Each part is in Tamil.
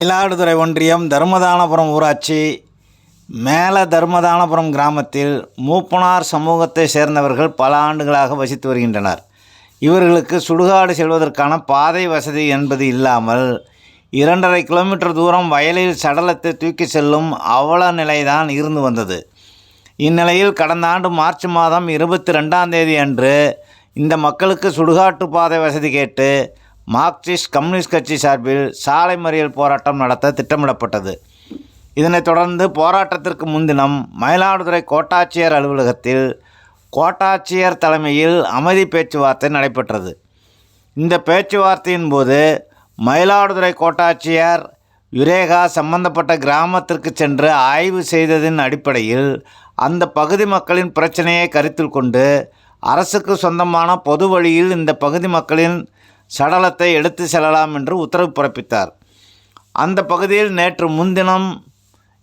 மயிலாடுதுறை ஒன்றியம் தர்மதானபுரம் ஊராட்சி மேல தர்மதானபுரம் கிராமத்தில் மூப்பனார் சமூகத்தை சேர்ந்தவர்கள் பல ஆண்டுகளாக வசித்து வருகின்றனர். இவர்களுக்கு சுடுகாடு செல்வதற்கான பாதை வசதி என்பது இல்லாமல் இரண்டரை கிலோமீட்டர் தூரம் வயலில் சடலத்தை தூக்கி செல்லும் அவல நிலைதான் இருந்து வந்தது. இந்நிலையில் கடந்த ஆண்டு மார்ச் மாதம் இருபத்தி ரெண்டாம் தேதி அன்று இந்த மக்களுக்கு சுடுகாட்டு பாதை வசதி கேட்டு மார்க்சிஸ்ட் கம்யூனிஸ்ட் கட்சி சார்பில் சாலை மறியல் போராட்டம் நடத்த திட்டமிடப்பட்டது. இதனைத் தொடர்ந்து போராட்டத்திற்கு முன்தினம் மயிலாடுதுறை கோட்டாட்சியர் அலுவலகத்தில் கோட்டாட்சியர் தலைமையில் அமைதி பேச்சுவார்த்தை நடைபெற்றது. இந்த பேச்சுவார்த்தையின் போது மயிலாடுதுறை கோட்டாட்சியர் யுரேகா சம்பந்தப்பட்ட கிராமத்திற்கு சென்று ஆய்வு செய்ததின் அடிப்படையில் அந்த பகுதி மக்களின் பிரச்சனையை கருத்தில் கொண்டு அரசுக்கு சொந்தமான பொது வழியில் இந்த பகுதி மக்களின் சடலத்தை எடுத்து செல்லலாம் என்று உத்தரவு பிறப்பித்தார். அந்த பகுதியில் நேற்று முன்தினம்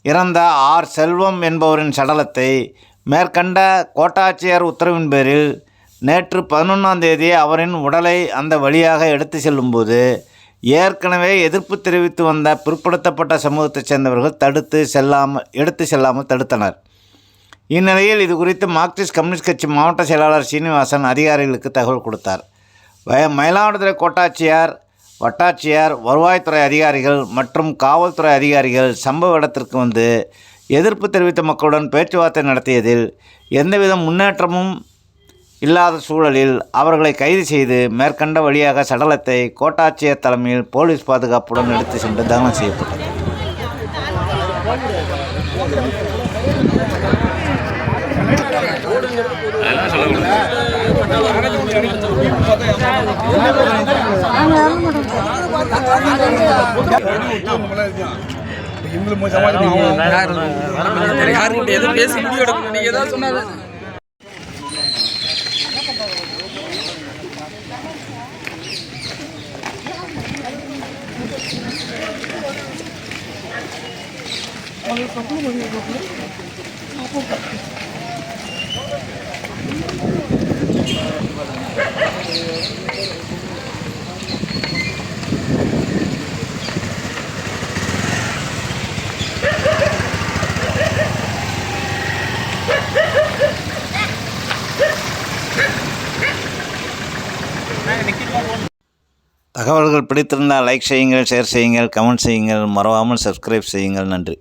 இறந்த ஆர். செல்வம் என்பவரின் சடலத்தை மேற்கண்ட கோட்டாட்சியர் உத்தரவின் பேரில் நேற்று பதினொன்றாம் தேதி அவரின் உடலை அந்த வழியாக எடுத்து செல்லும்போது ஏற்கனவே எதிர்ப்பு தெரிவித்து வந்த பிற்படுத்தப்பட்ட சமூகத்தைச் சேர்ந்தவர்கள் தடுத்து செல்லாமல் எடுத்து செல்லாமல் தடுத்தனர். இந்நிலையில் இது குறித்து மார்க்சிஸ்ட் கம்யூனிஸ்ட் கட்சி மாவட்ட செயலாளர் சீனிவாசன் அதிகாரிகளுக்கு தகவல் கொடுத்தார். மயிலாடுதுறை கோட்டாட்சியர் வட்டாட்சியர் வருவாய்த்துறை அதிகாரிகள் மற்றும் காவல்துறை அதிகாரிகள் சம்பவ இடத்திற்கு வந்து எதிர்ப்பு தெரிவித்த மக்களுடன் பேச்சுவார்த்தை நடத்தியதில் எந்தவித முன்னேற்றமும் இல்லாத சூழலில் அவர்களை கைது செய்து மேற்கண்ட வழியாக சடலத்தை கோட்டாட்சியர் தலைமையில் போலீஸ் பாதுகாப்புடன் எடுத்து சென்று தகனம் செய்யப்பட்டது. அதெல்லாம் சொல்லக்கூடாது யாருக்கிட்ட எதுவும் பேசி முடிவு எடுக்கணும் நீங்க ஏதாவது சொன்னாரு தகவல்கள் பிடித்திருந்தால் லைக் செய்யுங்கள் ஷேர் செய்யுங்கள் கமெண்ட் செய்யுங்கள். மறவாமல் சப்ஸ்கிரைப் செய்யுங்கள். நன்றி.